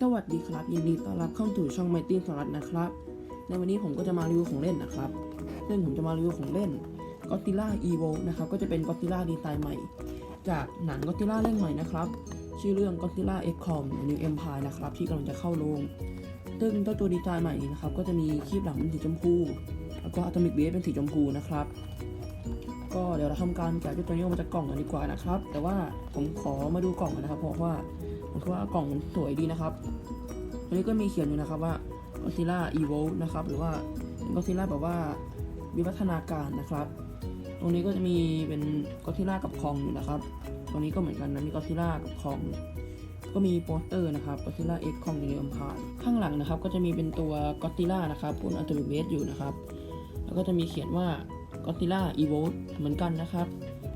สวัสดีครับยินดีต้อนรับเข้าสู่ช่องไมตี้สลัดนะครับ ในวันนี้ผมก็จะมารีวิวของเล่นนะครับซึ่งผมจะมารีวิวของเล่น Godzilla Evo นะครับก็จะเป็น Godzilla ดีไซน์ใหม่ จากหนัง Godzilla เรื่องใหม่นะครับ ชื่อเรื่อง Godzilla X Com New Empire นะครับที่กำลังจะเข้าโรงซึ่งเจ้าตัวดีไซน์ใหม่นี้นะครับก็จะมีคีบหลังเป็นสีชมพู แล้วก็ Atomic Base เป็นสีชมพูนะครับ ก็เดี๋ยวเราทำการแกะเจ้าตัวนี้ออกมาจากกล่องกันดีกว่านะครับ แต่ว่าผมขอมาดูกล่องก่อนนะครับ เพราะว่าผมคิดว่ากล่องมันสวยดีนะครับอันนี้ก็มีเขียนอยู่นะครับว่า Godzilla Evolve นะครับ หรือว่า Godzilla แบบว่าวิวัฒนาการนะครับ ตรงนี้ก็จะมีเป็น Godzilla กับคองอยู่นะครับ ตรงนี้ก็เหมือนกันนะมี Godzilla กับคองก็มีโปสเตอร์นะครับ Godzilla X Kong The New Empire ข้างหลังนะครับ ก็จะมีเป็นตัว Godzilla นะครับพ่น Atomic Base อยู่นะครับ แล้วก็จะมีเขียนว่า Godzilla Evolve เหมือนกันนะครับ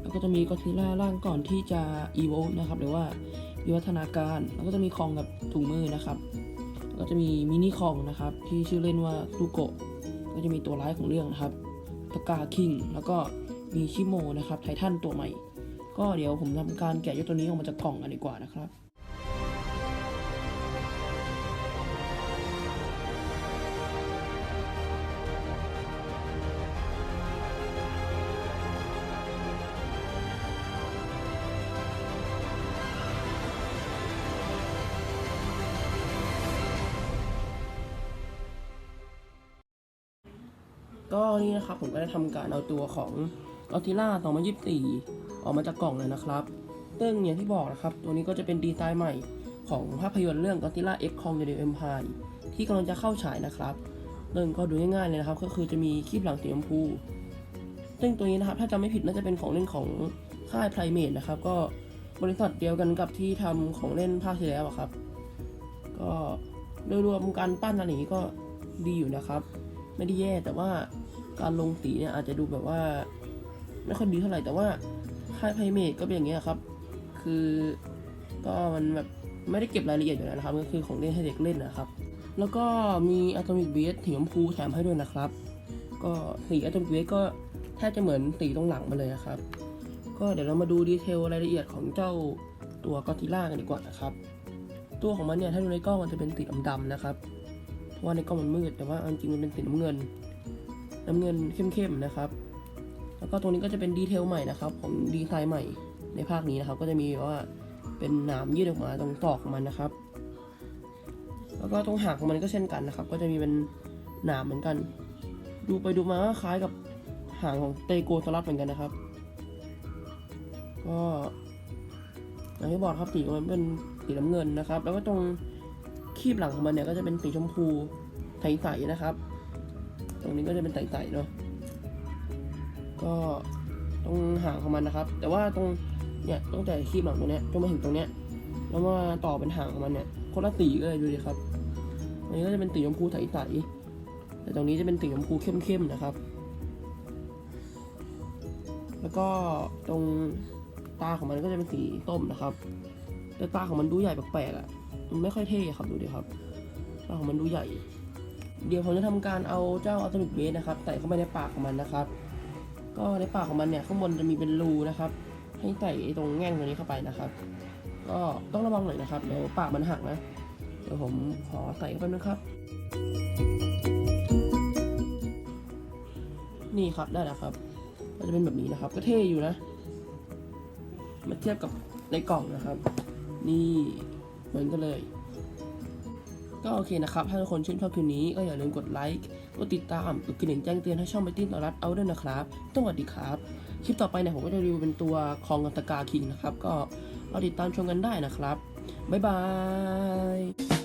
แล้วก็จะมี Godzilla ร่างก่อนที่จะ Evolve นะครับ หรือว่าวิวัฒนาการ แล้วก็จะมีคองกับถุงมือนะครับ แล้วก็จะมีมินิคองนะครับ ที่ชื่อเล่นว่าลูโกะ ก็จะมีตัวร้ายของเรื่องนะครับตะกาคิง แล้วก็มีชิโมนะครับ ไททันตัวใหม่ ก็เดี๋ยวผมทำการแกะยกตัวนี้ออกมาจากกล่องกันดีกว่านะครับ ก็นี่นะครับผมก็ได้ทำการเอาตัวของ Godzilla 2024 ออกมาจากกล่องเลยนะครับซึ่งอย่างที่บอกนะครับ ตัวนี้ก็จะเป็นดีไซน์ใหม่ของภาพยนตร์เรื่อง Godzilla X Kong The New Empire ที่กำลังจะเข้าฉายนะครับซึ่งก็ดูง่ายๆเลยนะครับ ก็คือจะมีคลิปหลังสีชมพูซึ่งตัวนี้นะครับถ้าจำไม่ผิดน่าจะเป็นของเล่นของค่าย Primate นะครับ ก็บริษัทเดียวกันกับที่ทำของเล่นภาคที่แล้วครับ ก็โดยรวมการปั้นอะไรนี้ก็ดีอยู่นะครับ ไม่ได้แย่แต่ว่าการลงสีเนี่ยอาจจะดูแบบว่าไม่ค่อยดีเท่าไหร่แต่ว่าค่ายไพเมดก็เป็นอย่างเงี้ยครับ คือก็มันแบบไม่ได้เก็บรายละเอียดอยู่แล้วนะครับ ก็คือของเล่นให้เด็กเล่นนะครับ แล้วก็มีอะตอมิกเบสสีชมพูแถมให้ด้วยนะครับ ก็สีอะตอมิกเบสก็แทบจะเหมือนสีตรงหลังมาเลยนะครับ ก็เดี๋ยวเรามาดูดีเทลรายละเอียดของเจ้าตัวกอติล่ากันดีกว่านะครับ ตัวของมันเนี่ยถ้าดูในกล้องมันจะเป็นสีดำๆนะครับ เพราะว่าในกล้องมันมืดแต่ว่าจริงมันเป็นสีน้ำเงิน น้ำเงินเข้มๆนะครับ แล้วก็ตรงนี้ก็จะเป็นดีเทลใหม่นะครับ ของดีไซน์ใหม่ในภาคนี้นะครับ ก็จะมีว่าเป็นหนามยืดออกมาตรงตอกมันนะครับ แล้วก็ตรงหางของมันก็เช่นกันนะครับ ก็จะมีเป็นหนามเหมือนกัน ดูไปดูมาก็คล้ายกับหางของเตโกสลัดเหมือนกันนะครับ ก็อย่างที่บอกครับสีมันเป็นสีน้ำเงินนะครับ แล้วก็ตรง คีบหลังของมันเนี่ยก็จะเป็นสีชมพูใสๆนะครับ ตรงนี้ก็จะเป็นใสๆเนาะก็ตรงหางของมันนะครับ แต่ว่าตรงเนี่ยตั้งแต่คีบหลังตรงเนี้ยจนมาถึงตรงเนี้ยแล้วมาต่อเป็นหางของมันเนี่ยคนละสีเลยดูดิครับอันนี้ก็จะเป็นสีชมพูใสๆแต่ตรงนี้จะเป็นสีชมพูเข้มๆนะครับ แล้วก็ตรงตาของมันก็จะเป็นสีส้มนะครับ แต่ตาของมันดูใหญ่แปลกๆอะ มันไม่ค่อยเท่ครับดูดิครับ ตาของมันดูใหญ่ เดี๋ยวผมจะทำการเอาเจ้าอัลติมิ e เบสนะครับใส่เข้าไปในปากของมันนะครับ ก็ในปากของมันเนี่ยข้างบนจะมีเป็นรูนะครับ ให้ใส่ตรงแง่งตรงนี้เข้าไปนะครับ ก็ต้องระวังหน่อยนะครับเดี๋ยวปากมันหักนะ เดี๋ยวผมขอใส่เข้าไปนะครับ นี่ครับได้แล้วครับก็จะเป็นแบบนี้นะครับ ก็เท่อยู่นะ มาเทียบกับในกล่องนะครับ นี่เหมือนกันเลย ก็โอเคนะครับ ถ้าทุกคนชื่นชอบคลิปนี้ก็อย่าลืมกดไลค์ กดติดตามกดกระดิ่งแจ้งเตือนให้ช่องไปติ้นต่อรัดเอาด้วยนะครับสวัสดีครับ คลิปต่อไปเนี่ยผมก็จะรีวิวเป็นตัวคองกันตะกาคิงนะครับ ก็รอติดตามชมกันได้นะครับ บ๊ายบาย